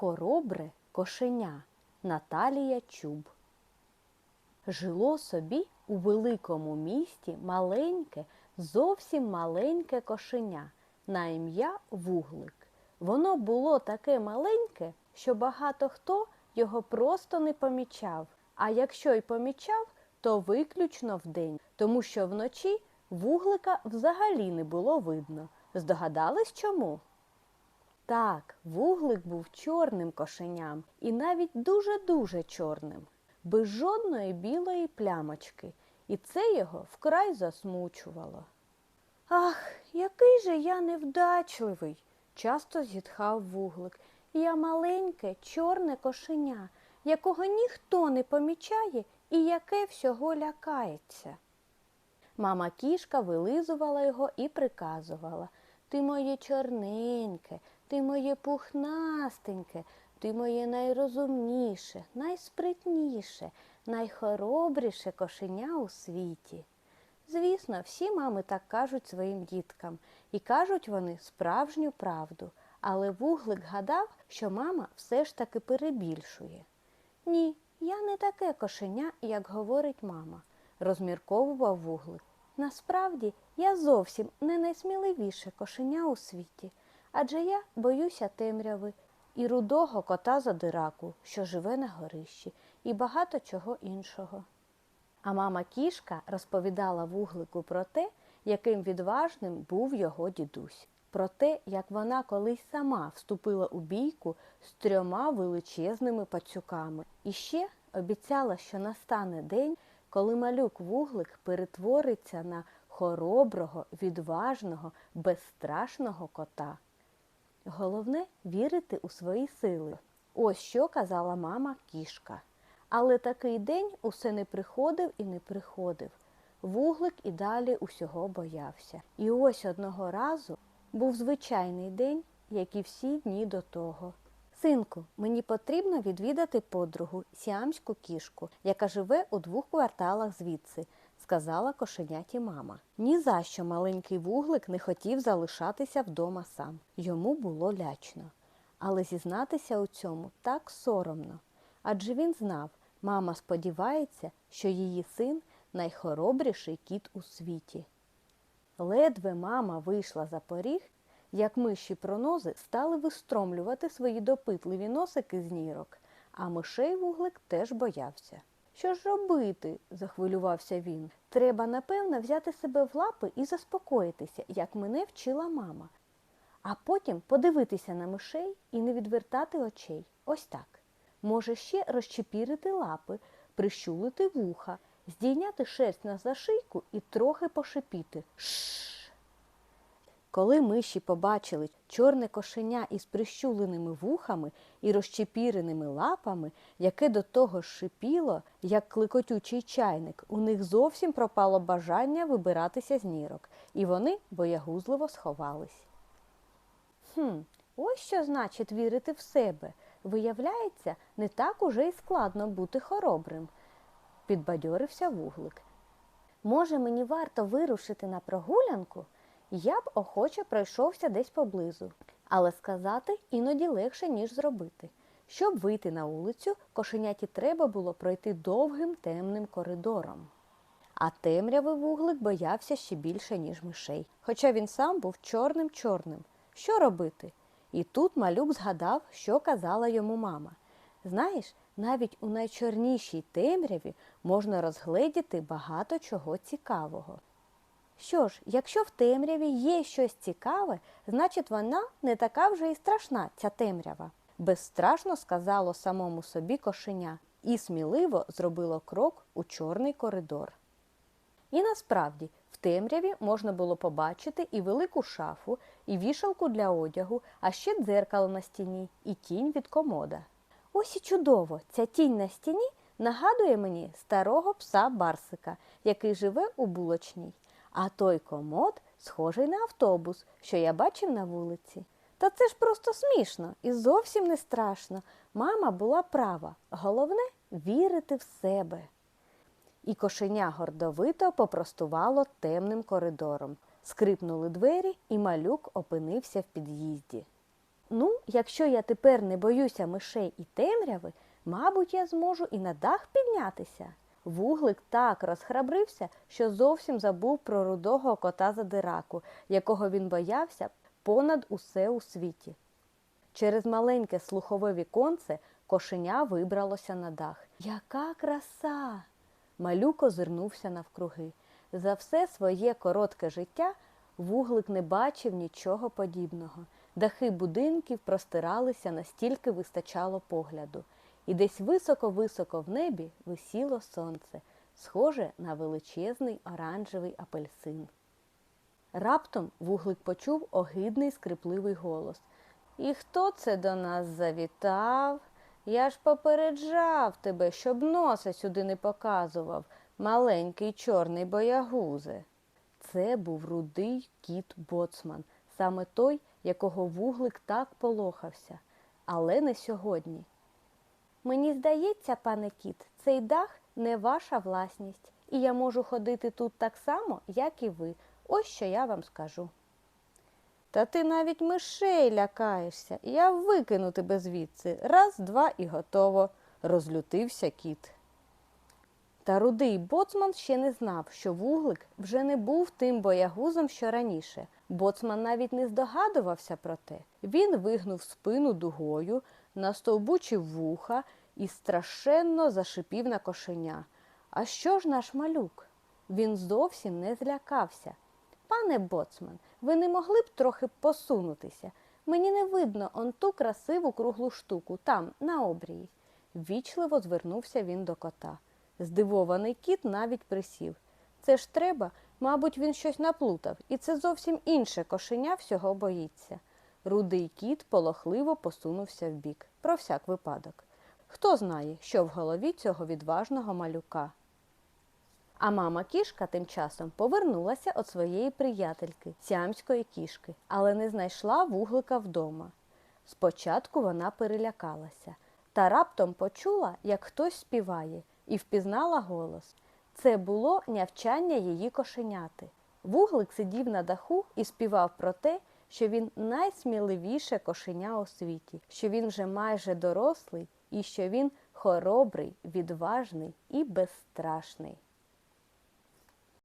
Хоробре кошеня Наталія Чуб. Жило собі у великому місті маленьке, зовсім маленьке кошеня на ім'я Вуглик. Воно було таке маленьке, що багато хто його просто не помічав. А якщо й помічав, то виключно вдень, тому що вночі вуглика взагалі не було видно. Здогадались чому? Так, вуглик був чорним кошеням і навіть дуже-дуже чорним, без жодної білої плямочки, і це його вкрай засмучувало. Ах, який же я невдачливий, часто зітхав вуглик. Я маленьке, чорне кошеня, якого ніхто не помічає і яке всього лякається. Мама кішка вилизувала його і приказувала Ти моє чорненьке, ти моє пухнастеньке, ти моє найрозумніше, найспритніше, найхоробріше кошеня у світі. Звісно, всі мами так кажуть своїм діткам, і кажуть вони справжню правду, але вуглик гадав, що мама все ж таки перебільшує. Ні, я не таке кошеня, як говорить мама, розмірковував вуглик. Насправді я зовсім не найсміливіше кошеня у світі, адже я боюся темряви і рудого кота задираку, що живе на горищі, і багато чого іншого. А мама кішка розповідала вуглику про те, яким відважним був його дідусь, про те, як вона колись сама вступила у бійку з трьома величезними пацюками, і ще обіцяла, що настане день, коли малюк вуглик перетвориться на хороброго, відважного, безстрашного кота. Головне вірити у свої сили. Ось що казала мама кішка. Але такий день усе не приходив і не приходив. Вуглик і далі усього боявся. І ось одного разу був звичайний день, як і всі дні до того. Синку, мені потрібно відвідати подругу сіамську кішку, яка живе у двох кварталах звідси, сказала кошеняті мама. Ні за що маленький вуглик не хотів залишатися вдома сам. Йому було лячно. Але зізнатися у цьому так соромно. Адже він знав, мама сподівається, що її син найхоробріший кіт у світі. Ледве мама вийшла за поріг, як миші пронози стали вистромлювати свої допитливі носики з нірок, а мишей вуглик теж боявся. Що ж робити? захвилювався він. Треба, напевно, взяти себе в лапи і заспокоїтися, як мене вчила мама. А потім подивитися на мишей і не відвертати очей. Ось так. Може ще розчепірити лапи, прищулити вуха, здійняти шерсть на зашийку і трохи пошипіти. Шш. Коли миші побачили чорне кошеня із прищуленими вухами і розчепіреними лапами, яке до того шипіло, як кликотючий чайник, у них зовсім пропало бажання вибиратися з нірок, і вони боягузливо сховались. Хм, ось що значить вірити в себе. Виявляється, не так уже й складно бути хоробрим, підбадьорився вуглик. Може, мені варто вирушити на прогулянку? Я б охоче пройшовся десь поблизу, але сказати іноді легше, ніж зробити. Щоб вийти на вулицю, кошеняті треба було пройти довгим темним коридором. А темряви вуглик боявся ще більше, ніж мишей, хоча він сам був чорним-чорним. Що робити? І тут малюк згадав, що казала йому мама. Знаєш, навіть у найчорнішій темряві можна розгледіти багато чого цікавого. Що ж, якщо в темряві є щось цікаве, значить вона не така вже і страшна, ця темрява. Безстрашно сказало самому собі кошеня і сміливо зробило крок у чорний коридор. І насправді в темряві можна було побачити і велику шафу, і вішалку для одягу, а ще дзеркало на стіні, і тінь від комода. Ось і чудово, ця тінь на стіні нагадує мені старого пса Барсика, який живе у булочній. А той комод схожий на автобус, що я бачив на вулиці. Та це ж просто смішно і зовсім не страшно. Мама була права. Головне вірити в себе. І кошеня гордовито попростувало темним коридором. Скрипнули двері, і малюк опинився в під'їзді. Ну, якщо я тепер не боюся мишей і темряви, мабуть, я зможу і на дах піднятися. Вуглик так розхрабрився, що зовсім забув про рудого кота задираку, якого він боявся понад усе у світі. Через маленьке слухове віконце кошеня вибралося на дах. Яка краса! Малюк озирнувся навкруги. За все своє коротке життя вуглик не бачив нічого подібного. Дахи будинків простиралися настільки вистачало погляду, і десь високо-високо в небі висіло сонце, схоже на величезний оранжевий апельсин. Раптом вуглик почув огидний скрипливий голос. І хто це до нас завітав? Я ж попереджав тебе, щоб носа сюди не показував, маленький чорний боягузе. Це був рудий кіт боцман, саме той, якого вуглик так полохався, але не сьогодні. Мені здається, пане кіт, цей дах не ваша власність, і я можу ходити тут так само, як і ви. Ось що я вам скажу. Та ти навіть мишей лякаєшся. Я викину тебе звідси. Раз, два і готово, розлютився кіт. Та рудий боцман ще не знав, що вуглик вже не був тим боягузом, що раніше. Боцман навіть не здогадувався про те. Він вигнув спину дугою, настовбучив вуха і страшенно зашипів на кошеня. А що ж наш малюк? Він зовсім не злякався. Пане боцман, ви не могли б трохи посунутися? Мені не видно он ту красиву круглу штуку, там, на обрії. Ввічливо звернувся він до кота. Здивований кіт навіть присів. Це ж треба, мабуть, він щось наплутав, і це зовсім інше кошеня всього боїться. Рудий кіт полохливо посунувся вбік, про всяк випадок. Хто знає, що в голові цього відважного малюка. А мама кішка тим часом повернулася від своєї приятельки, сямської кішки, але не знайшла вуглика вдома. Спочатку вона перелякалася та раптом почула, як хтось співає, і впізнала голос. Це було нявчання її кошеняти. Вуглик сидів на даху і співав про те, що він найсміливіше кошеня у світі, що він вже майже дорослий і що він хоробрий, відважний і безстрашний.